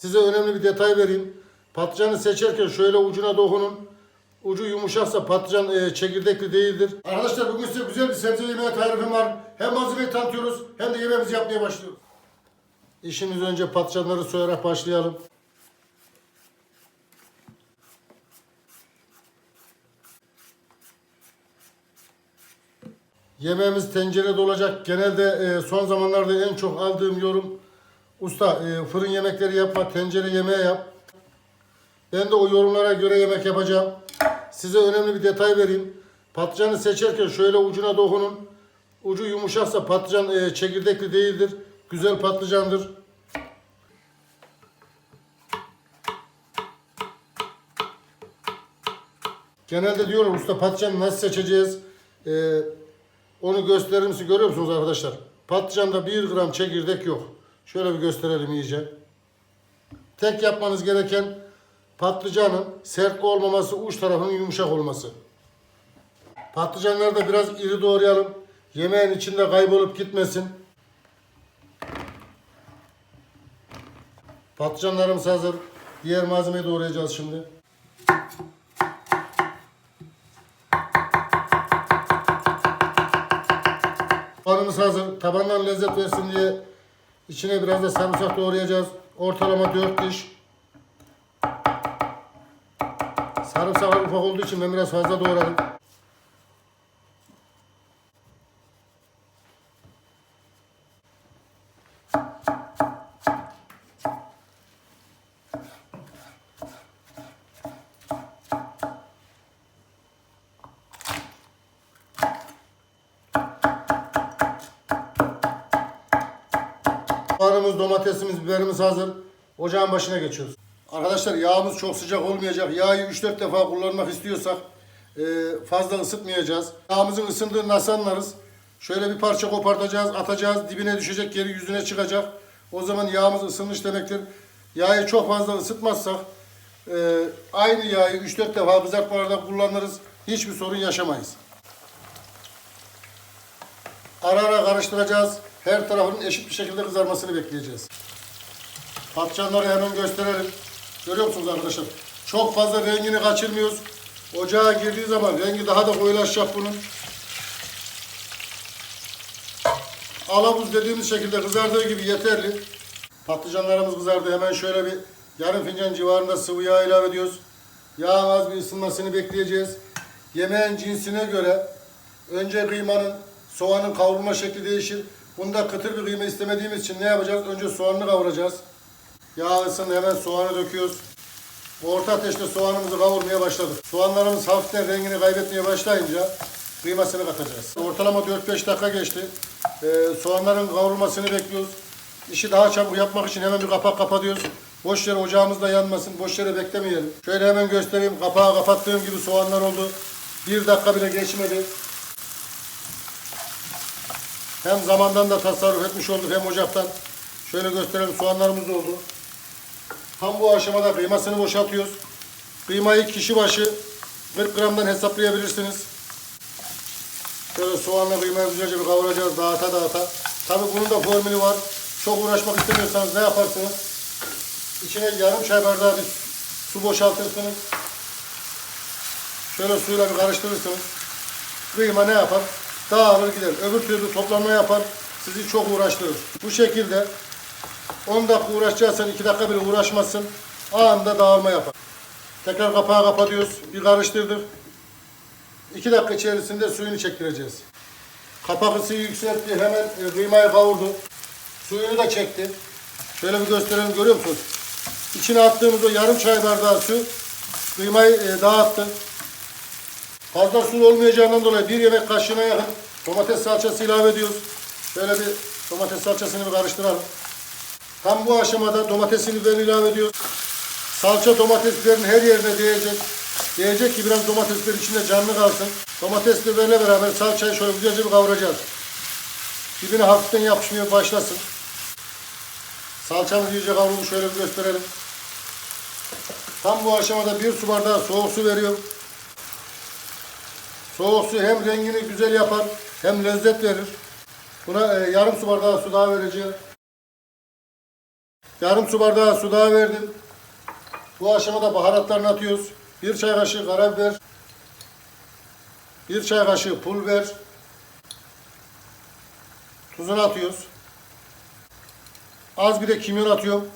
Size önemli bir detay vereyim. Patlıcanı seçerken şöyle ucuna dokunun. Ucu yumuşaksa patlıcan e, çekirdekli değildir. Arkadaşlar bugün size güzel bir sebze yemeği tarifim var. Hem malzemeyi tanıtıyoruz hem de yemeğimizi yapmaya başlıyoruz. İşimiz önce patlıcanları soyarak başlayalım. Yemeğimiz tencerede olacak. Genelde e, son zamanlarda en çok aldığım yorum usta e, fırın yemekleri yapma, tencere yemeği yap. Ben de o yorumlara göre yemek yapacağım. Size önemli bir detay vereyim. Patlıcanı seçerken şöyle ucuna dokunun. Ucu yumuşaksa patlıcan e, çekirdekli değildir. Güzel patlıcandır. Genelde diyorlar usta patlıcanı nasıl seçeceğiz? E, onu gösterir misin? Görüyor musunuz arkadaşlar? Patlıcanda 1 gram çekirdek yok. Şöyle bir gösterelim iyice. Tek yapmanız gereken patlıcanın sert olmaması, uç tarafının yumuşak olması. Patlıcanları da biraz iri doğrayalım. Yemeğin içinde kaybolup gitmesin. Patlıcanlarımız hazır. Diğer malzemeyi doğrayacağız şimdi. Soğanımız hazır. Tabandan lezzet versin diye içine biraz da sarımsak doğrayacağız. Ortalama 4 diş. Sarımsaklar ufak olduğu için ben biraz fazla doğradım. Soğanımız, domatesimiz, biberimiz hazır. Ocağın başına geçiyoruz. Arkadaşlar yağımız çok sıcak olmayacak. Yağı 3-4 defa kullanmak istiyorsak e, fazla ısıtmayacağız. Yağımızın ısındığını nasıl anlarız? Şöyle bir parça kopartacağız, atacağız. Dibine düşecek, geri yüzüne çıkacak. O zaman yağımız ısınmış demektir. Yağı çok fazla ısıtmazsak e, aynı yağı 3-4 defa kızartmalarda kullanırız. Hiçbir sorun yaşamayız. Ara ara karıştıracağız. Her tarafının eşit bir şekilde kızarmasını bekleyeceğiz. Patlıcanları hemen gösterelim. Görüyor musunuz arkadaşlar? Çok fazla rengini kaçırmıyoruz. Ocağa girdiği zaman rengi daha da koyulaşacak bunun. Alabuz dediğimiz şekilde kızardığı gibi yeterli. Patlıcanlarımız kızardı. Hemen şöyle bir yarım fincan civarında sıvı yağ ilave ediyoruz. Yağın az bir ısınmasını bekleyeceğiz. Yemeğin cinsine göre önce kıymanın, soğanın kavrulma şekli değişir. Bunda kıtır bir kıyma istemediğimiz için ne yapacağız? Önce soğanını kavuracağız. Yağ ısındı hemen soğanı döküyoruz. Orta ateşte soğanımızı kavurmaya başladık. Soğanlarımız hafiften rengini kaybetmeye başlayınca kıymasını katacağız. Ortalama 4-5 dakika geçti. Ee, soğanların kavrulmasını bekliyoruz. İşi daha çabuk yapmak için hemen bir kapak kapatıyoruz. Boş yere ocağımız da yanmasın. Boş yere beklemeyelim. Şöyle hemen göstereyim. Kapağı kapattığım gibi soğanlar oldu. Bir dakika bile geçmedi. Hem zamandan da tasarruf etmiş olduk hem ocaktan. Şöyle gösterelim soğanlarımız da oldu. Tam bu aşamada kıymasını boşaltıyoruz. Kıymayı kişi başı 40 gramdan hesaplayabilirsiniz. Şöyle soğanla kıymayı güzelce bir kavuracağız dağıta dağıta. Tabi bunun da formülü var. Çok uğraşmak istemiyorsanız ne yaparsınız? İçine yarım çay bardağı bir su boşaltırsınız. Şöyle suyla bir karıştırırsınız. Kıyma ne yapar? Dağılır gider. Öbür türlü toplanma yapar. Sizi çok uğraştırır. Bu şekilde 10 dakika uğraşacaksan 2 dakika bile uğraşmazsın. Anında dağılma yapar. Tekrar kapağı kapatıyoruz. Bir karıştırdık. 2 dakika içerisinde suyunu çektireceğiz. Kapak ısıyı yükseltti. Hemen e, kıymayı kavurdu. Suyunu da çekti. Şöyle bir gösterelim görüyor musunuz? İçine attığımız o yarım çay bardağı su kıymayı e, dağıttı. Fazla su olmayacağından dolayı bir yemek kaşığına yakın domates salçası ilave ediyoruz. Şöyle bir domates salçasını bir karıştıralım. Tam bu aşamada domatesini biberini ilave ediyoruz. Salça domates biberin her yerine değecek. Değecek ki biraz domatesler içinde canlı kalsın. Domates biberle beraber salçayı şöyle güzelce bir kavuracağız. Dibine hafiften yapışmaya başlasın. Salçamız iyice kavrulmuş şöyle bir gösterelim. Tam bu aşamada bir su bardağı soğuk su veriyorum. Soğuk su hem rengini güzel yapar hem lezzet verir. Buna e, yarım su bardağı su daha vereceğim. Yarım su bardağı su daha verdim. Bu aşamada baharatlarını atıyoruz. Bir çay kaşığı karabiber. Bir çay kaşığı pul. Tuzunu atıyoruz. Az bir de kimyon atıyorum.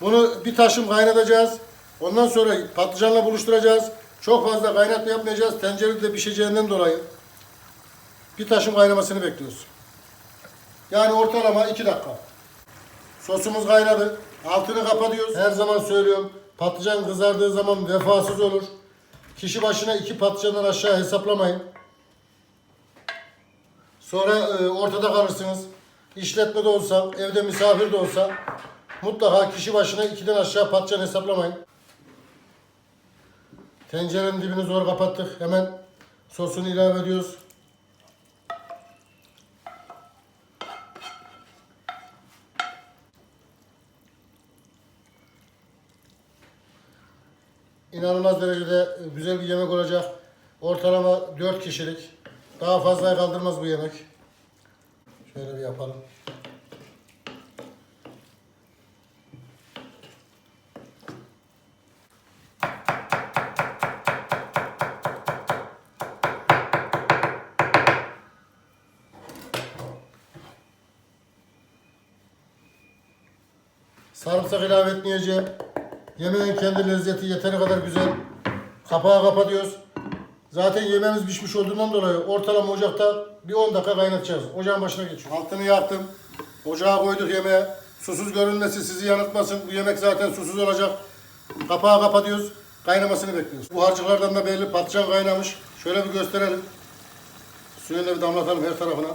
Bunu bir taşım kaynatacağız. Ondan sonra patlıcanla buluşturacağız. Çok fazla kaynatma yapmayacağız. Tencerede pişeceğinden dolayı. Bir taşım kaynamasını bekliyoruz. Yani ortalama 2 dakika. Sosumuz kaynadı. Altını kapatıyoruz. Her zaman söylüyorum. Patlıcan kızardığı zaman vefasız olur. Kişi başına iki patlıcandan aşağı hesaplamayın. Sonra e, ortada kalırsınız. İşletme de olsa, evde misafir de olsa mutlaka kişi başına ikiden aşağı patlıcan hesaplamayın. Tencerenin dibini zor kapattık. Hemen sosunu ilave ediyoruz. İnanılmaz derecede güzel bir yemek olacak. Ortalama 4 kişilik. Daha fazla kaldırmaz bu yemek. Şöyle bir yapalım. Sarımsak ilave etmeyeceğim. Yemeğin kendi lezzeti yeteri kadar güzel. Kapağı kapatıyoruz. Zaten yemeğimiz pişmiş olduğundan dolayı ortalama ocakta bir 10 dakika kaynatacağız. Ocağın başına geçiyor. Altını yaktım. Ocağa koyduk yemeğe. Susuz görünmesi sizi yanıltmasın. Bu yemek zaten susuz olacak. Kapağı kapatıyoruz. Kaynamasını bekliyoruz. Bu harcıklardan da belli patlıcan kaynamış. Şöyle bir gösterelim. Suyunu da bir damlatalım her tarafına.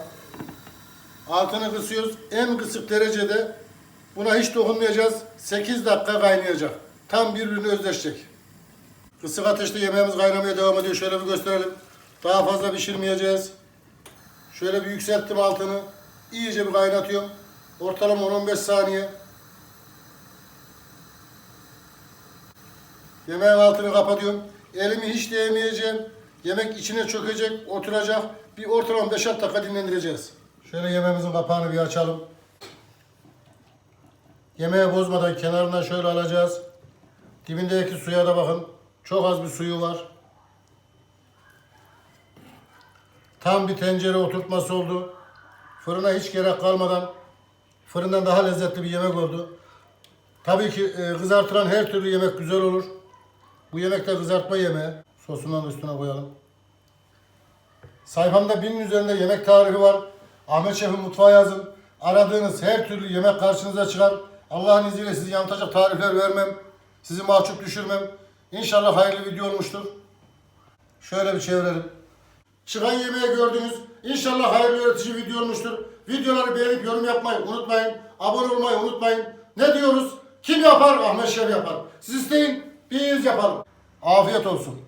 Altını kısıyoruz. En kısık derecede buna hiç dokunmayacağız. 8 dakika kaynayacak. Tam birbirine özleşecek. Kısık ateşte yemeğimiz kaynamaya devam ediyor. Şöyle bir gösterelim. Daha fazla pişirmeyeceğiz. Şöyle bir yükselttim altını. İyice bir kaynatıyorum. Ortalama 10-15 saniye. Yemeğin altını kapatıyorum. Elimi hiç değmeyeceğim. Yemek içine çökecek, oturacak. Bir ortalama 5-6 dakika dinlendireceğiz. Şöyle yemeğimizin kapağını bir açalım. Yemeği bozmadan kenarından şöyle alacağız. Dibindeki suya da bakın. Çok az bir suyu var. Tam bir tencere oturtması oldu. Fırına hiç gerek kalmadan fırından daha lezzetli bir yemek oldu. Tabii ki e, kızartılan her türlü yemek güzel olur. Bu yemek de kızartma yemeği. Sosundan da üstüne koyalım. Sayfamda binin üzerinde yemek tarifi var. Ahmet Şef'in mutfağı yazın. Aradığınız her türlü yemek karşınıza çıkar. Allah'ın izniyle sizi yanıltacak tarifler vermem. Sizi mahcup düşürmem. İnşallah hayırlı video olmuştur. Şöyle bir çevirelim. Çıkan yemeği gördünüz. İnşallah hayırlı öğretici video olmuştur. Videoları beğenip yorum yapmayı unutmayın. Abone olmayı unutmayın. Ne diyoruz? Kim yapar? Ahmet Şef yapar. Siz isteyin, biz yapalım. Afiyet olsun.